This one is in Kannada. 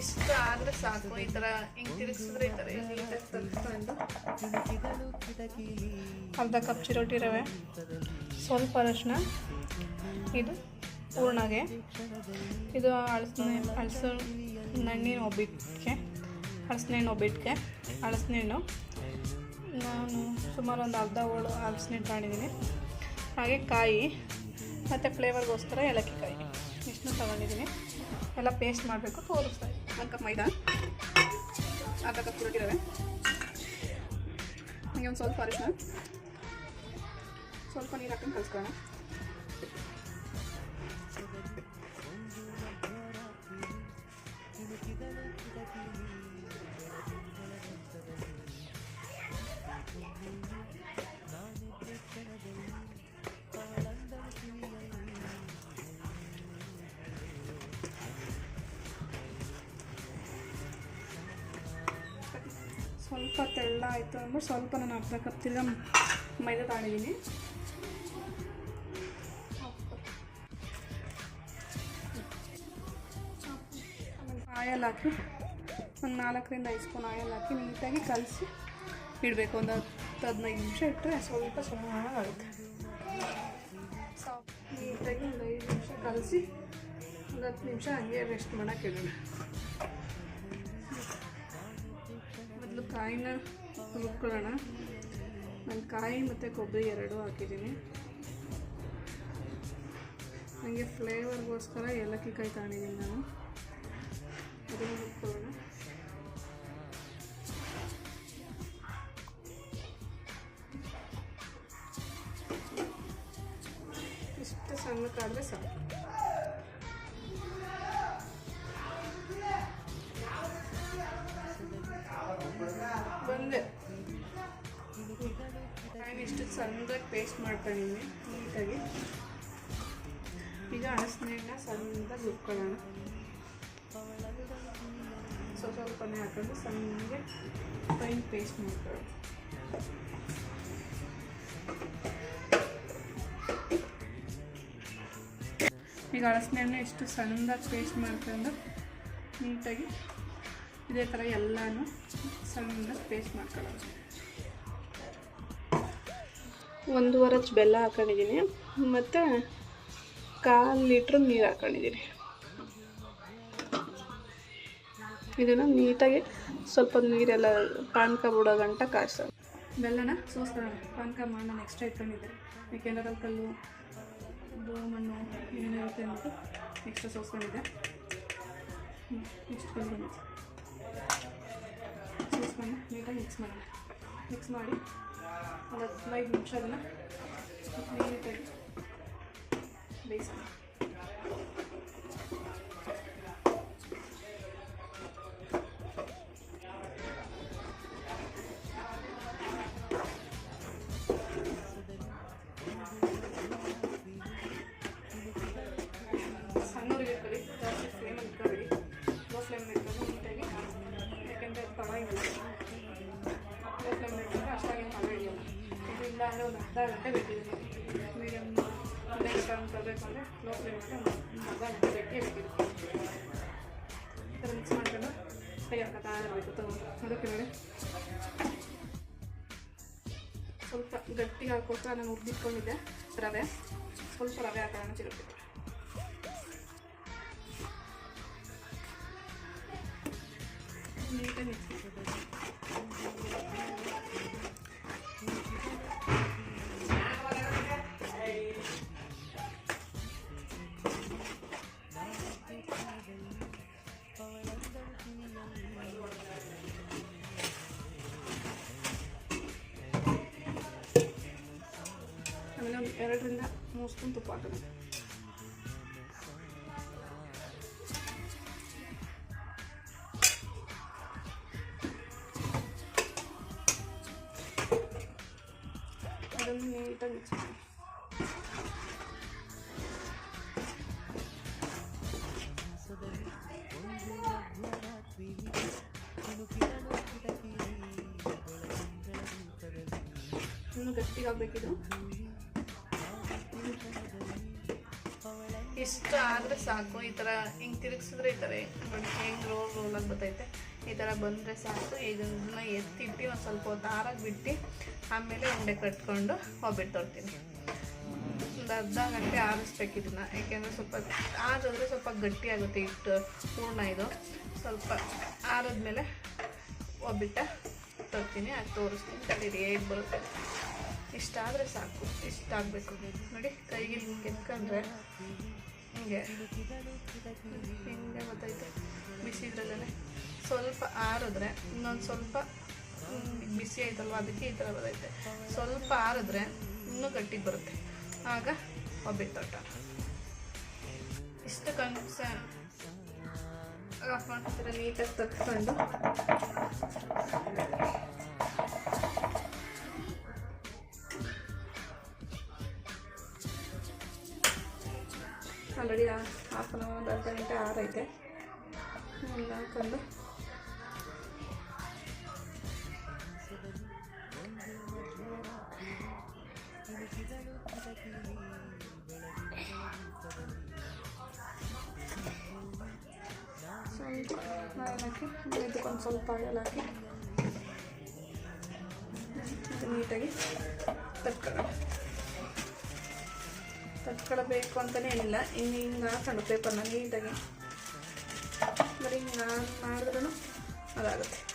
ಇಷ್ಟ ಆದರೆ ಸಾಕು, ಈ ತರಿಸ್ಕೊಂಡು ಅರ್ಧ ಕಪ್ ಚಿರೋಟಿ ರವೆ, ಸ್ವಲ್ಪ ಅರಶಿನ, ಇದು ಹೂರ್ಣಗೆ. ಇದು ಅಳಸನೆ, ಅಳಸು ಹಣ್ಣಿನ ಒಬ್ಬಿಟ್ಟಿಗೆ ಹಳಸಿನ ಹಣ್ಣು ಒಬ್ಬಿಟ್ಟಿಗೆ ಹಳಸಿನ ಹಣ್ಣು. ನಾನು ಸುಮಾರು ಒಂದು ಅರ್ಧ ಹೋಳು ಹಳಸಿನ ಹಣ್ಣು ತಗೊಂಡಿದ್ದೀನಿ. ಹಾಗೆ ಕಾಯಿ, ಮತ್ತು ಫ್ಲೇವರ್ಗೋಸ್ಕರ ಏಲಕ್ಕಿ ಕಾಯಿ. ಇಷ್ಟನ್ನು ತಗೊಂಡಿದ್ದೀನಿ. ಎಲ್ಲ ಪೇಸ್ಟ್ ಮಾಡಬೇಕು, ತೋರಿಸ್ತಾ ಒಂದು ಕಪ್ ಮೈದಾ ಅರ್ಧ ಕಪ್ ಕುರುಟಿರವೆ ರವೆ ಹಾಗೆ ಒಂದು ಸ್ವಲ್ಪ ಅರಿಶಿನ ಸ್ವಲ್ಪ ನೀರು ಹಾಕೊಂಡು ಕಲಿಸ್ಕೊಳ್ಳೋಣ. ಸ್ವಲ್ಪ ತೆಳ್ಳ ಆಯಿತು ಅಂದ್ಬಿಟ್ಟು ಸ್ವಲ್ಪ ನಾನು ಅರ್ಧ ಕಪ್ ತಿರ್ಗಾ ಮೈದಾ ತಾಳಿದ್ದೀನಿ ಆಯಲ್ ಹಾಕಿ, ಒಂದು ನಾಲ್ಕರಿಂದ ಐದು ಸ್ಪೂನ್ ಆಯಲ್ ಹಾಕಿ ನೀಟಾಗಿ ಕಲಸಿ ಇಡಬೇಕು. ಒಂದು ಹತ್ತು ಹದಿನೈದು ನಿಮಿಷ ಇಟ್ಟರೆ ಸ್ವಲ್ಪ ಚೆನ್ನಾಗಾಗುತ್ತೆ ನೀಟಾಗಿ ಒಂದು ಐದು ನಿಮಿಷ ಕಲಸಿ ಒಂದು ಹತ್ತು ನಿಮಿಷ ಹಂಗೆ ರೆಸ್ಟ್ ಮಾಡೋಕೆ ಇಡೋಣ. ಕಾಯಿನ ರುಬ್ಕೊಳ್ಳೋಣ ನಾನು ಕಾಯಿ ಮತ್ತು ಕೊಬ್ಬರಿ ಎರಡೂ ಹಾಕಿದ್ದೀನಿ. ನನಗೆ ಫ್ಲೇವರ್ಗೋಸ್ಕರ ಏಲಕ್ಕಿ ಕಾಯಿ ತಗೊಂಡಿದ್ದೀನಿ ನಾನು. ಅದನ್ನು ರುಬ್ಕೊಳ್ಳೋಣ ಇಷ್ಟು ಸಣ್ಣಕ್ಕಾದರೆ ಸಾಕು. ಸಣ್ಣದಾಗಿ ಪೇಸ್ಟ್ ಮಾಡ್ಕೊಂಡಿದ್ದೀನಿ ನೀಟಾಗಿ. ಈಗ ಹಣಸಿನ ಸಣ್ಣದಾಗಿ ರುಬ್ಕೊಳ್ಳೋಣ ಸ್ವಲ್ಪ ಸ್ವಲ್ಪನೇ ಹಾಕೊಂಡು ಸಣ್ಣಗೆ ಫೈನ್ ಪೇಸ್ಟ್ ಮಾಡ್ಕೊಳ್ಳೋಣ. ಈಗ ಹಳಸಿನ ಇಷ್ಟು ಸಣ್ಣದಾಗಿ ಪೇಸ್ಟ್ ಮಾಡ್ಕೊಂಡು ನೀಟಾಗಿ ಇದೇ ಥರ ಎಲ್ಲನೂ ಸಣ್ಣದಾಗಿ ಪೇಸ್ಟ್ ಮಾಡ್ಕೊಳ್ಳೋಣ. ಒಂದೂವರೆ ಹಚ್ ಬೆಲ್ಲ ಹಾಕೊಂಡಿದ್ದೀನಿ. ಮತ್ತು ಕಾಲು ಲೀಟ್ರ್ ನೀರು ಹಾಕೊಂಡಿದ್ದೀನಿ. ಇದನ್ನು ನೀಟಾಗಿ ಸ್ವಲ್ಪ ನೀರೆಲ್ಲ ಪಾನಕ ಬಿಡೋ ಗಂಟ ಕಾಯಿಸ ಬೆಲ್ಲನ ಸೋಸ್ಕೊಳ್ಳೋಣ. ಪಾನಕ ಮಾಡೋಣ ಎಕ್ಸ್ಟ್ರಾ ಇಟ್ಕೊಂಡಿದ್ದೆ ಯಾಕೆಂದ್ರೆ ಕಲ್ಲು ಮಣ್ಣು ಏನಿರುತ್ತೆ ಅಂತ ಎಕ್ಸ್ಟ್ರಾ ಸೋಸ್ಕೊಂಡಿದ್ದೆ. ನೆಕ್ಸ್ಟ್ ಕಲ್ಲು ಸೋಸ್ಕೊಂಡು ನೀಟಾಗಿ ಮಿಕ್ಸ್ ಮಾಡೋಣ. ಮಿಕ್ಸ್ ಮಾಡಿ ಒಂದು ಹದಿನೈದು ನಿಮಿಷ ಅದನ್ನು ನೀಟಾಗಿ ಲೋ ಫ್ಲೇಮಲ್ಲಿ ಒಂದು ಅರ್ಧ ಗಂಟೆ ಬೇಕೇ ಬೇಕಿದೆ ಈ ಥರ ಮಿಕ್ಸ್ ಮಾಡ್ಕೊಂಡು ಕೈ ಹಾಕತ್ತಾ ಇರಬೇಕು ತಗೊಂಡು ಅದಕ್ಕೆ ನೋಡಿ ಸ್ವಲ್ಪ ಗಟ್ಟಿಗೆ ಹಾಕೋಸ್ಕರ ನಾನು ಹುರಿದಿಟ್ಕೊಂಡಿದ್ದೆ ರವೆ ಸ್ವಲ್ಪ ರವೆ ಹಾಕೋಣ ಚಿರುಟಿ ನೀಟಾಗಿ ಮಿಕ್ಸ್ ಮಾಡಬೇಕು ಎರಡರಿಂದ ಮೂರು ಸ್ಪೂನ್ ತುಪ್ಪ ಹಾಕೋಣ ಅದನ್ನು ನೀಟಾಗಿ ಮಿಕ್ಸ್ ಮಾಡಿ ಇನ್ನು ಗಟ್ಟಿಗಾಗಬೇಕಿದು ಇಷ್ಟ ಆದರೆ ಸಾಕು, ಈ ಥರ ಹಿಂಗೆ ತಿರುಗಿಸಿದ್ರೆ ಈ ಥರ ಹೆಂಗೆ ರೋಲ್ ರೋಲಾಗಿ ಬರ್ತೈತೆ ಈ ಥರ ಬಂದರೆ ಸಾಕು, ಇದನ್ನ ಎತ್ತಿಟ್ಟು ಒಂದು ಸ್ವಲ್ಪ ಹೊತ್ತು ಆರಾಗಿ ಬಿಟ್ಟು, ಆಮೇಲೆ ಉಂಡೆ ಕಟ್ಕೊಂಡು ಒಬ್ಬಿಟ್ಟು ತೋರ್ತೀನಿ ಒಂದು ಅರ್ಧ ಗಂಟೆ ಆರಿಸ್ಬೇಕು ಇದನ್ನ, ಯಾಕೆಂದರೆ ಸ್ವಲ್ಪ ಆರಿದ್ರೆ ಸ್ವಲ್ಪ ಗಟ್ಟಿ ಆಗುತ್ತೆ ಹಿಟ್ಟು, ಹೂರ್ಣ ಇದು. ಸ್ವಲ್ಪ ಆರಿದ್ಮೇಲೆ ಒಬ್ಬಿಟ್ಟ ತರ್ತೀನಿ ಅದು ತೋರಿಸ್ತೀನಿ ತಡೀರಿ ಹೇಗೆ ಬರುತ್ತೆ. ಇಷ್ಟ ಆದರೆ ಸಾಕು. ಇಷ್ಟ ಆಗಬೇಕು ನೋಡಿ, ಕೈಗೆ ಹಿಂಗೆ ಎತ್ಕೊಂಡ್ರೆ ಹಿಂಗೆ. ಹಿಂಗೆ ಗೊತ್ತೈತೆ ಬಿಸಿ ಇದ್ರಲ್ಲೇ ಸ್ವಲ್ಪ ಆರಿದ್ರೆ, ಇನ್ನೊಂದು ಸ್ವಲ್ಪ ಬಿಸಿ ಆಯ್ತಲ್ವ? ಅದಕ್ಕೆ ಈ ಥರ ಬರ್ತೈತೆ ಸ್ವಲ್ಪ ಆರಿದ್ರೆ ಇನ್ನೂ ಗಟ್ಟಿಗೆ ಬರುತ್ತೆ. ಆಗ ಒಬ್ಬಿ ತೋಟ ಇಷ್ಟು ಕನ್ಸ ಆಫ್ ನೀಟಾಗಿ ತಟ್ಕೊಂಡು. ಆಲ್ರೆಡಿ ಹಾಫ್ ಅನ್ ಅವರ್ ಒಂದು ಅರ್ಧ ಗಂಟೆ ಆರೈತೆ. ಹಾಕೊಂಡು ಇದಕ್ಕೊಂದು ಸ್ವಲ್ಪ ಹಾಕಿ ನೀಟಾಗಿ. ತಟ್ಕೊಳ್ಬೇಕು ಅಂತಲೇ ಏನಿಲ್ಲ. ಇನ್ನು ಹಿಂಗೆ ಹಾಕೊಂಡು ಪೇಪರ್ನ ನೀಟಾಗಿ. ಬರೀ ಹಿಂಗೆ ಮಾಡಿದ್ರೂ ಅದಾಗುತ್ತೆ.